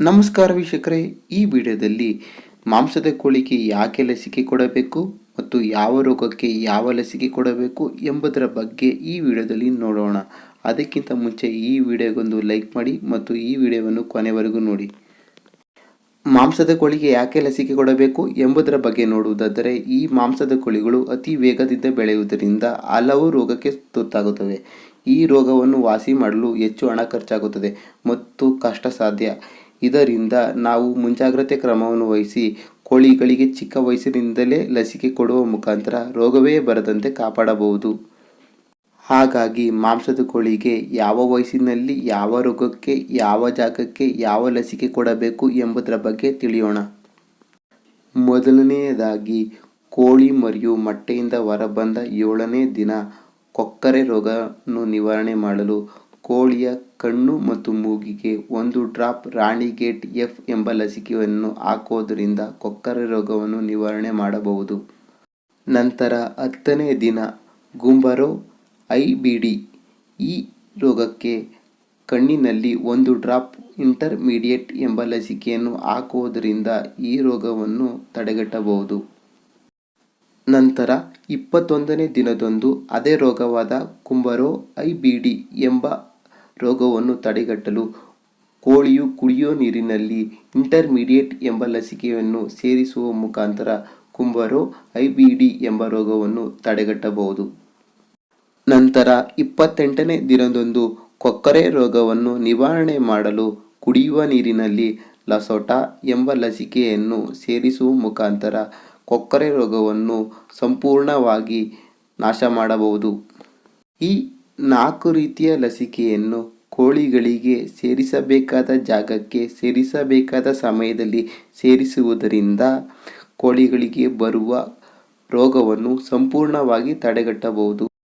ನಮಸ್ಕಾರ ವೀಕ್ಷಕರೇ, ಈ ವಿಡಿಯೋದಲ್ಲಿ ಮಾಂಸದ ಕೋಳಿಗೆ ಯಾಕೆ ಲಸಿಕೆ ಕೊಡಬೇಕು ಮತ್ತು ಯಾವ ರೋಗಕ್ಕೆ ಯಾವ ಲಸಿಕೆ ಕೊಡಬೇಕು ಎಂಬುದರ ಬಗ್ಗೆ ಈ ವಿಡಿಯೋದಲ್ಲಿ ನೋಡೋಣ. ಅದಕ್ಕಿಂತ ಮುಂಚೆ ಈ ವಿಡಿಯೋಗೊಂದು ಲೈಕ್ ಮಾಡಿ ಮತ್ತು ಈ ವಿಡಿಯೋವನ್ನು ಕೊನೆವರೆಗೂ ನೋಡಿ. ಮಾಂಸದ ಕೋಳಿಗೆ ಯಾಕೆ ಲಸಿಕೆ ಕೊಡಬೇಕು ಎಂಬುದರ ಬಗ್ಗೆ ನೋಡುವುದಾದರೆ, ಈ ಮಾಂಸದ ಕೋಳಿಗಳು ಅತಿ ವೇಗದಿಂದ ಬೆಳೆಯುವುದರಿಂದ ಹಲವು ರೋಗಕ್ಕೆ ತುತ್ತಾಗುತ್ತವೆ. ಈ ರೋಗವನ್ನು ವಾಸಿ ಮಾಡಲು ಹೆಚ್ಚು ಹಣ ಖರ್ಚಾಗುತ್ತದೆ ಮತ್ತು ಕಷ್ಟ ಸಾಧ್ಯ ಇದರಿಂದ ನಾವು ಮುಂಜಾಗ್ರತೆ ಕ್ರಮವನ್ನು ವಹಿಸಿ ಕೋಳಿಗಳಿಗೆ ಚಿಕ್ಕ ವಯಸ್ಸಿನಿಂದಲೇ ಲಸಿಕೆ ಕೊಡುವ ಮುಖಾಂತರ ರೋಗವೇ ಬರದಂತೆ ಕಾಪಾಡಬಹುದು. ಹಾಗಾಗಿ ಮಾಂಸದ ಕೋಳಿಗೆ ಯಾವ ವಯಸ್ಸಿನಲ್ಲಿ ಯಾವ ರೋಗಕ್ಕೆ, ಯಾವ ಜಾಗಕ್ಕೆ ಯಾವ ಲಸಿಕೆ ಕೊಡಬೇಕು ಎಂಬುದರ ಬಗ್ಗೆ ತಿಳಿಯೋಣ. ಮೊದಲನೆಯದಾಗಿ, ಕೋಳಿ ಮರಿಯು ಮೊಟ್ಟೆಯಿಂದ ಹೊರಬಂದ ಏಳನೇ ದಿನ ಕೊಕ್ಕರೆ ರೋಗವನ್ನು ನಿವಾರಣೆ ಮಾಡಲು ಕೋಳಿಯ ಕಣ್ಣು ಮತ್ತು ಮೂಗಿಗೆ ಒಂದು ಡ್ರಾಪ್ ರಾಣಿಗೇಟ್ ಎಫ್ ಎಂಬ ಲಸಿಕೆಯನ್ನು ಹಾಕೋದ್ರಿಂದ ಕೊಕ್ಕರೆ ರೋಗವನ್ನು ನಿವಾರಣೆ ಮಾಡಬಹುದು. ನಂತರ ಹತ್ತನೇ ದಿನ ಗುಂಬರೋ ಐ ಬಿ ಡಿ ಈ ರೋಗಕ್ಕೆ ಕಣ್ಣಿನಲ್ಲಿ ಒಂದು ಡ್ರಾಪ್ ಇಂಟರ್ಮೀಡಿಯೇಟ್ ಎಂಬ ಲಸಿಕೆಯನ್ನು ಹಾಕುವುದರಿಂದ ಈ ರೋಗವನ್ನು ತಡೆಗಟ್ಟಬಹುದು. ನಂತರ ಇಪ್ಪತ್ತೊಂದನೇ ದಿನದಂದು ಅದೇ ರೋಗವಾದ ಕುಂಬರೋ ಐ ಬಿ ಡಿ ಎಂಬ ರೋಗವನ್ನು ತಡೆಗಟ್ಟಲು ಕೋಳಿಯು ಕುಡಿಯೋ ನೀರಿನಲ್ಲಿ ಇಂಟರ್ಮೀಡಿಯೇಟ್ ಎಂಬ ಲಸಿಕೆಯನ್ನು ಸೇರಿಸುವ ಮುಖಾಂತರ ಕುಂಬರೋ ಐ ಬಿ ಡಿ ಎಂಬ ರೋಗವನ್ನು ತಡೆಗಟ್ಟಬಹುದು. ನಂತರ ಇಪ್ಪತ್ತೆಂಟನೇ ದಿನದಂದು ಕೊಕ್ಕರೆ ರೋಗವನ್ನು ನಿವಾರಣೆ ಮಾಡಲು ಕುಡಿಯುವ ನೀರಿನಲ್ಲಿ ಲಸೋಟಾ ಎಂಬ ಲಸಿಕೆಯನ್ನು ಸೇರಿಸುವ ಮುಖಾಂತರ ಕೊಕ್ಕರೆ ರೋಗವನ್ನು ಸಂಪೂರ್ಣವಾಗಿ ನಾಶ ಮಾಡಬಹುದು. ಈ ನಾಲ್ಕು ರೀತಿಯ ಲಸಿಕೆಯನ್ನು ಕೋಳಿಗಳಿಗೆ ಸೇರಿಸಬೇಕಾದ ಜಾಗಕ್ಕೆ ಸೇರಿಸಬೇಕಾದ ಸಮಯದಲ್ಲಿ ಸೇರಿಸುವುದರಿಂದ ಕೋಳಿಗಳಿಗೆ ಬರುವ ರೋಗವನ್ನು ಸಂಪೂರ್ಣವಾಗಿ ತಡೆಗಟ್ಟಬಹುದು.